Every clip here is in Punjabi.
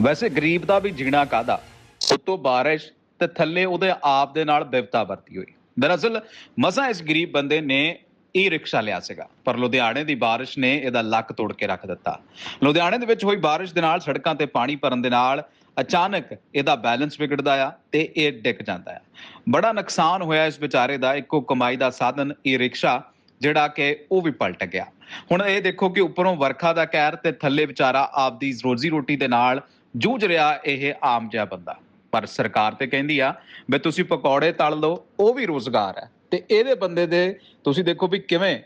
ਵੈਸੇ ਗਰੀਬ ਦਾ ਵੀ ਜੀਣਾ ਕਾਦਾ ਉੱਤੋਂ ਬਾਰਿਸ਼ ਤੇ ਥੱਲੇ ਉਹਦੇ ਆਪ ਦੇ ਨਾਲ ਬਿਵਤਾ ਵਰਤੀ ਹੋਈ। ਦਰਅਸਲ ਮਸਾਂ ਇਸ ਗਰੀਬ ਬੰਦੇ ਨੇ ਈ ਰਿਕਸ਼ਾ ਲਿਆ ਸੀਗਾ, ਪਰ ਲੁਧਿਆਣੇ ਦੀ ਬਾਰਿਸ਼ ਨੇ ਇਹਦਾ ਲੱਕ ਤੋੜ ਕੇ ਰੱਖ ਦਿੱਤਾ। ਲੁਧਿਆਣੇ ਦੇ ਵਿੱਚ ਹੋਈ ਬਾਰਿਸ਼ ਦੇ ਨਾਲ ਸੜਕਾਂ ਤੇ ਪਾਣੀ ਭਰਨ ਦੇ ਨਾਲ ਅਚਾਨਕ ਇਹਦਾ ਬੈਲੈਂਸ ਵਿਗੜਦਾ ਆ ਤੇ ਇਹ ਡਿੱਗ ਜਾਂਦਾ ਆ। ਬੜਾ ਨੁਕਸਾਨ ਹੋਇਆ ਇਸ ਵਿਚਾਰੇ ਦਾ, ਇੱਕੋ ਕਮਾਈ ਦਾ ਸਾਧਨ ਈ ਰਿਕਸ਼ਾ ਜਿਹੜਾ ਕਿ ਉਹ ਵੀ ਪਲਟ ਗਿਆ। ਹੁਣ ਇਹ ਦੇਖੋ ਕਿ ਉੱਪਰੋਂ ਵਰਖਾ ਦਾ ਕਹਿਰ ਤੇ ਥੱਲੇ ਵਿਚਾਰਾ ਆਪਦੀ ਰੋਜ਼ੀ ਰੋਟੀ ਦੇ ਨਾਲ ਜੂਝ ਰਿਹਾ ਇਹ ਆਮ ਜਿਹਾ ਬੰਦਾ। ਪਰ ਸਰਕਾਰ ਤੇ ਕਹਿੰਦੀ ਆ ਵੀ ਤੁਸੀਂ ਪਕੌੜੇ ਤਲ ਲਓ, ਉਹ ਵੀ ਰੋਜ਼ਗਾਰ ਹੈ। ਤੇ ਇਹਦੇ ਬੰਦੇ ਦੇ ਤੁਸੀਂ ਦੇਖੋ ਵੀ ਕਿਵੇਂ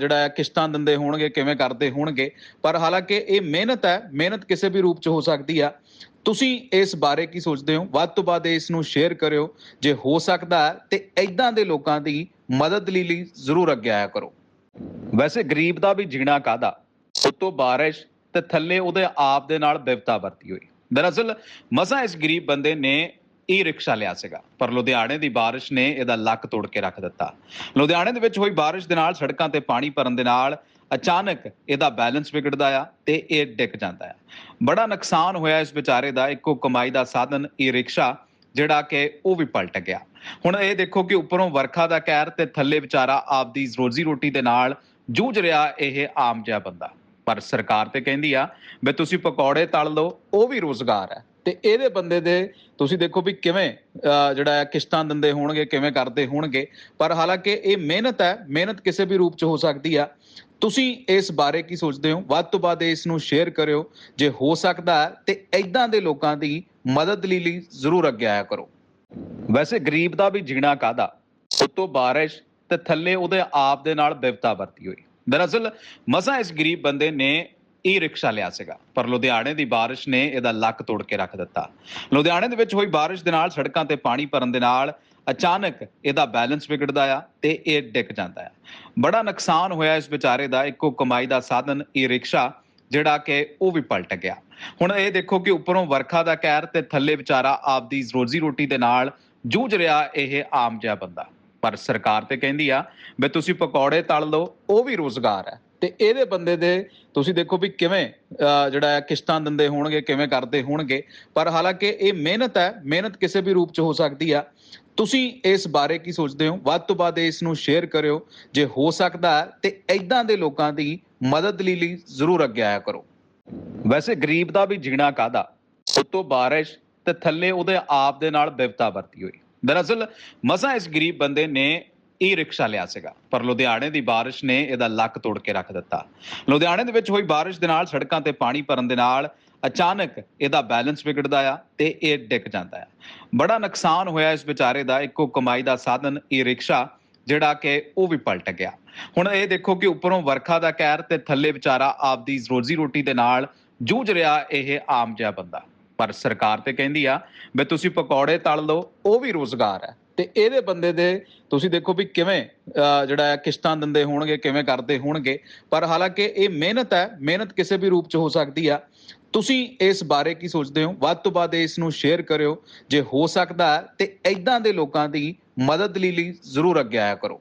ਜਿਹੜਾ ਹੈ ਕਿਸ਼ਤਾਂ ਦਿੰਦੇ ਹੋਣਗੇ, ਕਿਵੇਂ ਕਰਦੇ ਹੋਣਗੇ। ਪਰ ਹਾਲਾਂਕਿ ਇਹ ਮਿਹਨਤ ਹੈ, ਮਿਹਨਤ ਕਿਸੇ ਵੀ ਰੂਪ ਚ ਹੋ ਸਕਦੀ ਆ। ਤੁਸੀਂ ਇਸ ਬਾਰੇ ਕੀ ਸੋਚਦੇ ਹੋ? ਵੱਧ ਤੋਂ ਵੱਧ ਇਸ ਨੂੰ ਸ਼ੇਅਰ ਕਰਿਓ। ਜੇ ਹੋ ਸਕਦਾ ਹੈ, ਤੇ ਐਦਾਂ ਦੇ ਲੋਕਾਂ ਦੀ ਮਦਦ ਲਈ ਲਈ ਜ਼ਰੂਰ ਅੱਗੇ ਆਇਆ ਕਰੋ। ਵੈਸੇ ਗਰੀਬ ਦਾ ਵੀ ਜੀਣਾ ਕਾਦਾ ਉੱਤੋਂ ਬਾਰਿਸ਼ ਤੇ ਥੱਲੇ ਉਹਦੇ ਆਪ ਦੇ ਨਾਲ ਬਿਵਤਾ ਵਰਤੀ ਹੋਈ। ਦਰਅਸਲ, ਮਸਾਂ ਇਸ ਗਰੀਬ ਬੰਦੇ ਨੇ ਈ ਰਿਕਸ਼ਾ ਲਿਆ ਸੀਗਾ, ਪਰ ਲੁਧਿਆਣੇ ਦੀ ਬਾਰਿਸ਼ ਨੇ ਇਹਦਾ ਲੱਕ ਤੋੜ ਕੇ ਰੱਖ ਦਿੱਤਾ। ਲੁਧਿਆਣੇ ਦੇ ਵਿੱਚ ਹੋਈ ਬਾਰਿਸ਼ ਦੇ ਨਾਲ ਸੜਕਾਂ ਤੇ ਪਾਣੀ ਭਰਨ ਦੇ ਨਾਲ ਅਚਾਨਕ ਇਹਦਾ ਬੈਲੈਂਸ ਵਿਗੜਦਾ ਆ ਤੇ ਇਹ ਡਿੱਗ ਜਾਂਦਾ ਆ। ਬੜਾ ਨੁਕਸਾਨ ਹੋਇਆ ਇਸ ਵਿਚਾਰੇ ਦਾ, ਇੱਕੋ ਕਮਾਈ ਦਾ ਸਾਧਨ ਈ ਰਿਕਸ਼ਾ, ਜਿਹੜਾ ਕਿ ਉਹ ਵੀ ਪਲਟ ਗਿਆ। ਹੁਣ ਇਹ ਦੇਖੋ ਕਿ ਉੱਪਰੋਂ ਵਰਖਾ ਦਾ ਕਹਿਰ ਤੇ ਥੱਲੇ ਵਿਚਾਰਾ ਆਪਦੀ ਰੋਜ਼ੀ ਰੋਟੀ ਦੇ ਨਾਲ ਜੂਝ ਰਿਹਾ ਇਹ ਆਮ ਜਿਹਾ ਬੰਦਾ। ਪਰ ਸਰਕਾਰ ਤੇ ਕਹਿੰਦੀ ਆ ਵੀ ਤੁਸੀਂ ਪਕੌੜੇ ਤਲ ਲਓ, ਉਹ ਵੀ ਰੋਜ਼ਗਾਰ ਹੈ। ਤੇ ਇਹਦੇ ਬੰਦੇ ਦੇ ਤੁਸੀਂ ਦੇਖੋ ਵੀ ਕਿਵੇਂ ਜਿਹੜਾ ਹੈ, ਕਿਸ਼ਤਾਂ ਦਿੰਦੇ ਹੋਣਗੇ, ਕਿਵੇਂ ਕਰਦੇ ਹੋਣਗੇ। ਪਰ ਹਾਲਾਂਕਿ ਇਹ ਮਿਹਨਤ ਹੈ, ਮਿਹਨਤ ਕਿਸੇ ਵੀ ਰੂਪ ਚ ਹੋ ਸਕਦੀ ਆ। ਤੁਸੀਂ ਇਸ ਬਾਰੇ ਕੀ ਸੋਚਦੇ ਹੋ? ਵੱਧ ਤੋਂ ਵੱਧ ਇਸ ਨੂੰ ਸ਼ੇਅਰ ਕਰਿਓ। ਜੇ ਹੋ ਸਕਦਾ ਹੈ, ਤੇ ਐਦਾਂ ਦੇ ਲੋਕਾਂ ਦੀ ਮਦਦ ਲਈ ਲਈ ਜ਼ਰੂਰ ਅੱਗੇ ਆਇਆ ਕਰੋ। ਵੈਸੇ ਗਰੀਬ ਦਾ ਵੀ ਜੀਣਾ ਕਾਦਾ ਉੱਤੋਂ ਬਾਰਿਸ਼ ਤੇ ਥੱਲੇ ਉਹਦੇ ਆਪ ਦੇ ਨਾਲ ਬਿਵਤਾ ਵਰਤੀ ਹੋਈ। ਦਰਅਸਲ, ਮਸਾਂ ਇਸ ਗਰੀਬ ਬੰਦੇ ਨੇ ਈ ਰਿਕਸ਼ਾ ਲਿਆ ਸੀਗਾ, ਪਰ ਲੁਧਿਆਣੇ ਦੀ ਬਾਰਿਸ਼ ਨੇ ਇਹਦਾ ਲੱਕ ਤੋੜ ਕੇ ਰੱਖ ਦਿੱਤਾ। ਲੁਧਿਆਣੇ ਦੇ ਵਿੱਚ ਹੋਈ ਬਾਰਿਸ਼ ਦੇ ਨਾਲ ਸੜਕਾਂ ਤੇ ਪਾਣੀ ਭਰਨ ਦੇ ਨਾਲ ਅਚਾਨਕ ਇਹਦਾ ਬੈਲੈਂਸ ਵਿਗੜਦਾ ਆ ਤੇ ਇਹ ਡਿੱਗ ਜਾਂਦਾ ਆ। ਬੜਾ ਨੁਕਸਾਨ ਹੋਇਆ ਇਸ ਵਿਚਾਰੇ ਦਾ, ਇੱਕੋ ਕਮਾਈ ਦਾ ਸਾਧਨ ਈ ਰਿਕਸ਼ਾ ਜਿਹੜਾ ਕਿ ਉਹ ਵੀ ਪਲਟ ਗਿਆ। ਹੁਣ ਇਹ ਦੇਖੋ ਕਿ ਉੱਪਰੋਂ ਵਰਖਾ ਦਾ ਕਹਿਰ ਤੇ ਥੱਲੇ ਵਿਚਾਰਾ ਆਪਦੀ ਰੋਜ਼ੀ ਰੋਟੀ ਦੇ ਨਾਲ ਜੂਝ ਰਿਹਾ ਇਹ ਆਮ ਜਿਹਾ ਬੰਦਾ। ਪਰ ਸਰਕਾਰ ਤੇ ਕਹਿੰਦੀ ਆ ਵੀ ਤੁਸੀਂ ਪਕੌੜੇ ਤਲ ਲਓ, ਉਹ ਵੀ ਰੋਜ਼ਗਾਰ ਹੈ। ਤੇ ਇਹਦੇ ਬੰਦੇ ਦੇ ਤੁਸੀਂ ਦੇਖੋ ਵੀ ਕਿਵੇਂ ਜਿਹੜਾ ਹੈ, ਕਿਸ਼ਤਾਂ ਦਿੰਦੇ ਹੋਣਗੇ, ਕਿਵੇਂ ਕਰਦੇ ਹੋਣਗੇ। ਪਰ ਹਾਲਾਂਕਿ ਇਹ ਮਿਹਨਤ ਹੈ, ਮਿਹਨਤ ਕਿਸੇ ਵੀ ਰੂਪ ਚ ਹੋ ਸਕਦੀ ਆ। ਤੁਸੀਂ ਇਸ ਬਾਰੇ ਕੀ ਸੋਚਦੇ ਹੋ? ਵੱਧ ਤੋਂ ਵੱਧ ਇਸ ਨੂੰ ਸ਼ੇਅਰ ਕਰਿਓ। ਜੇ ਹੋ ਸਕਦਾ ਹੈ, ਤੇ ਐਦਾਂ ਦੇ ਲੋਕਾਂ ਦੀ ਮਦਦ ਲਈ ਜ਼ਰੂਰ ਅੱਗੇ ਆਇਆ ਕਰੋ। ਵੈਸੇ ਗਰੀਬ ਦਾ ਵੀ ਜੀਣਾ ਕਾਦਾ ਉੱਤੋਂ ਬਾਰਿਸ਼ ਤੇ ਥੱਲੇ ਉਹਦੇ ਆਪ ਦੇ ਨਾਲ ਬਿਵਤਾ ਵਰਤੀ ਹੋਈ। ਦਰਅਸਲ, ਮਸਾਂ ਇਸ ਗਰੀਬ ਬੰਦੇ ਨੇ ਈ ਰਿਕਸ਼ਾ ਲਿਆ ਸੀਗਾ, ਪਰ ਲੁਧਿਆਣੇ ਦੀ ਬਾਰਿਸ਼ ਨੇ ਇਹਦਾ ਲੱਕ ਤੋੜ ਕੇ ਰੱਖ ਦਿੱਤਾ। ਲੁਧਿਆਣੇ ਦੇ ਵਿੱਚ ਹੋਈ ਬਾਰਿਸ਼ ਦੇ ਨਾਲ ਸੜਕਾਂ ਤੇ ਪਾਣੀ ਭਰਨ ਦੇ ਨਾਲ ਅਚਾਨਕ ਇਹਦਾ ਬੈਲੈਂਸ ਵਿਗੜਦਾ ਆ ਤੇ ਇਹ ਡਿੱਗ ਜਾਂਦਾ ਆ। ਬੜਾ ਨੁਕਸਾਨ ਹੋਇਆ ਇਸ ਵਿਚਾਰੇ ਦਾ, ਇੱਕੋ ਕਮਾਈ ਦਾ ਸਾਧਨ ਈ ਰਿਕਸ਼ਾ ਜਿਹੜਾ ਕਿ ਉਹ ਵੀ ਪਲਟ ਗਿਆ। ਹੁਣ ਇਹ ਦੇਖੋ ਕਿ ਉੱਪਰੋਂ ਵਰਖਾ ਦਾ ਕਹਿਰ ਤੇ ਥੱਲੇ ਵਿਚਾਰਾ ਆਪਦੀ ਰੋਜ਼ੀ ਰੋਟੀ ਦੇ ਨਾਲ ਜੂਝ ਰਿਹਾ ਇਹ ਆਮ ਜਿਹਾ ਬੰਦਾ। ਪਰ ਸਰਕਾਰ ਤੇ ਕਹਿੰਦੀ ਆ ਵੀ ਤੁਸੀਂ ਪਕੌੜੇ ਤਲ ਲਓ, ਉਹ ਵੀ ਰੋਜ਼ਗਾਰ ਹੈ। ਤੇ ਇਹਦੇ ਬੰਦੇ ਦੇ ਤੁਸੀਂ ਦੇਖੋ ਵੀ ਕਿਵੇਂ ਜਿਹੜਾ ਹੈ, ਕਿਸ਼ਤਾਂ ਦਿੰਦੇ ਹੋਣਗੇ, ਕਿਵੇਂ ਕਰਦੇ ਹੋਣਗੇ। ਪਰ ਹਾਲਾਂਕਿ ਇਹ ਮਿਹਨਤ ਹੈ, ਮਿਹਨਤ ਕਿਸੇ ਵੀ ਰੂਪ ਚ ਹੋ ਸਕਦੀ ਆ। ਤੁਸੀਂ ਇਸ ਬਾਰੇ ਕੀ ਸੋਚਦੇ ਹੋ? ਵੱਧ ਤੋਂ ਵੱਧ ਇਸ ਨੂੰ ਸ਼ੇਅਰ ਕਰਿਓ। ਜੇ ਹੋ ਸਕਦਾ ਹੈ, ਤੇ ਐਦਾਂ ਦੇ ਲੋਕਾਂ ਦੀ ਮਦਦ ਲਈ ਲਈ ਜ਼ਰੂਰ ਅੱਗੇ ਆਇਆ ਕਰੋ।